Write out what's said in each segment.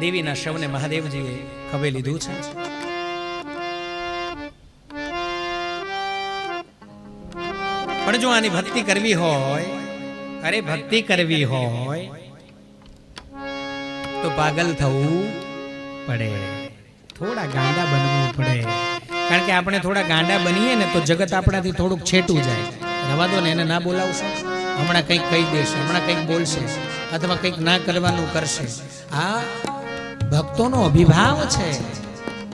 દેવીના શવને મહાદેવજીએ ખભે લીધું છે. પણ જો આની ભક્તિ કરવી હોય, અરે ભક્તિ કરવી હોય, તો પાગલ થવું પડે. થોડા ગાંડા બનવું પડે. કારણ કે આપણે થોડા ગાંડા બનીએ ને તો જગત આપણાથી થોડુંક છેટું જાય. રવા દો ને એને ના બોલાવશો? હમણાં કંઈક કહી દેશે, હમણાં કંઈક બોલશે, અથવા કંઈક ના કરવાનું કરશે. આ ભક્તોનો અભિભાવ છે.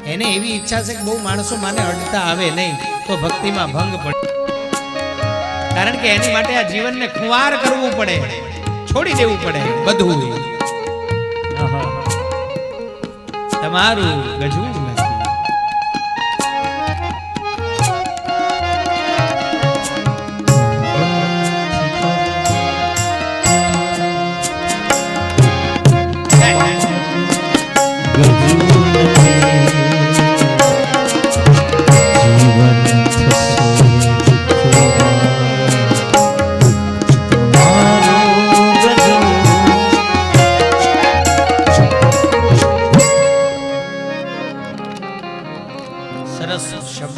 એને એવી ઈચ્છા છે કે બહુ માણસો માને અડતા આવે નહીં તો ભક્તિમાં ભંગ પડે. કારણ કે એની માટે આ જીવનને ખુવાર કરવું પડે. છોડી દેવું પડે. બધું. તમારું ગજવું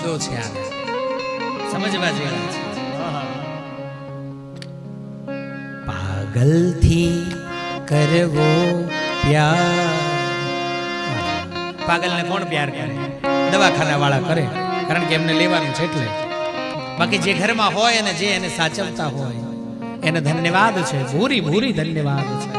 શબ્દો છે આને. સમજવા જેવા છે. પાગલથી કરવો પ્યાર. પાગલને કોણ પ્યાર કરે? દવાખાના વાળા કરે, કારણ કે એમને લેવાનું છે એટલે. બાકી જે ઘરમાં હોય અને જે એને સાચવતા હોય, એને ધન્યવાદ છે, ભૂરી ભૂરી ધન્યવાદ છે.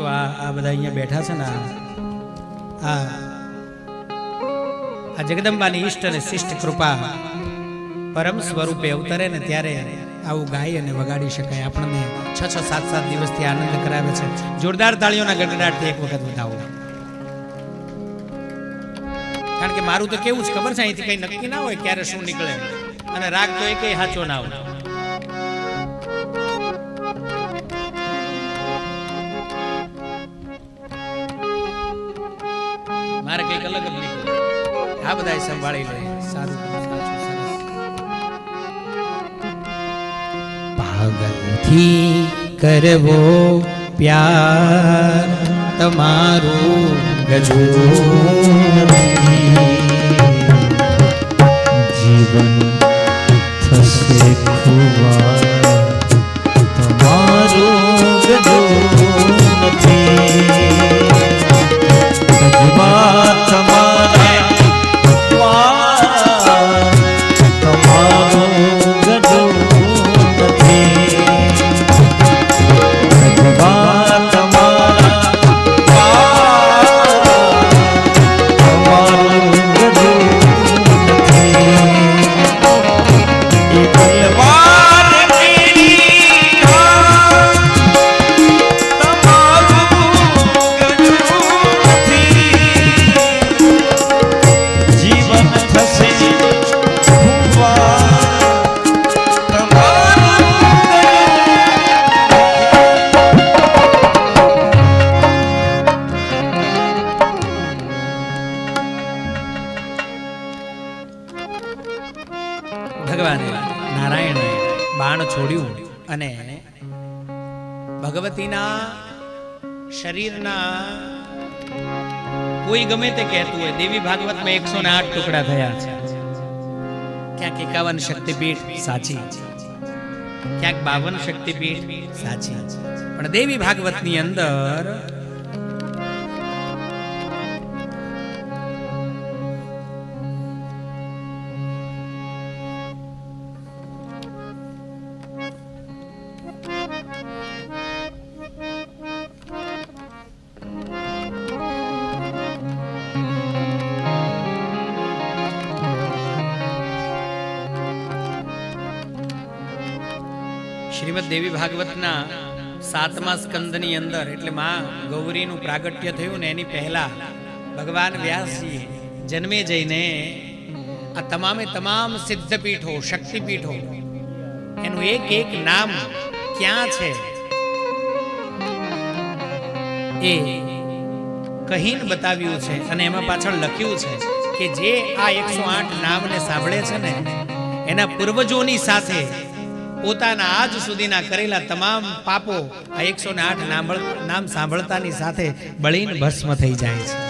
જો આ આ બધા અહીંયા બેઠા છે ને, આ આ જગદંબાની ઈષ્ટ અને શિષ્ટ કૃપા પરમ સ્વરૂપે અવતરે ને ત્યારે આવું ગાઈ અને વગાડી શકાય. આપણને છ છ, સાત સાત દિવસથી આનંદ કરાવે છે. જોરદાર તાળીઓના ગડગડાટથી એક વખત બતાવો કારણ કે મારું તો કેવું છે, ખબર છે? અહીંથી કઈ નક્કી ના હોય ક્યારે શું નીકળે. અને રાગ તો એ કંઈ સાચો ના હોય. મારે કંઈક અલગ જ નીકળે આ બધા સંભાળી લે. સારું પાગલથી કરવો પ્યાર તમારું ગજું ભગવાને નારાયણે બાણ છોડ્યું અને ભગવતીના શરીરના કોઈ ગમે તે કહેતું હોય, દેવી ભાગવતમાં એકસો ને આઠ ટુકડા થયા છે. ક્યાંક એકાવન શક્તિપીઠ સાચી, ક્યાંક બાવન શક્તિપીઠ સાચી. પણ દેવી ભાગવતની અંદર શ્રીમદ દેવી ભાગવતના સાતમા સ્કંદની અંદર, એટલે માં ગૌરીનું પ્રાગટ્ય થયું ને એની પહેલા ભગવાન વ્યાસજી જન્મે જઈને આ તમામે તમામ સિદ્ધપીઠો, શક્તિપીઠો, એનું એક એક નામ ક્યાં છે? એ કહીને બતાવ્યું છે અને એમાં પાછળ લખ્યું છે કે જે આ એકસો આઠ નામને સાંભળે છે ને, એના પૂર્વજોની સાથે પોતાના આજ સુધીના કરેલા તમામ પાપો આ એકસો ને આઠ નામ સાંભળતાની સાથે બળીને ભસ્મ થઈ જાય છે.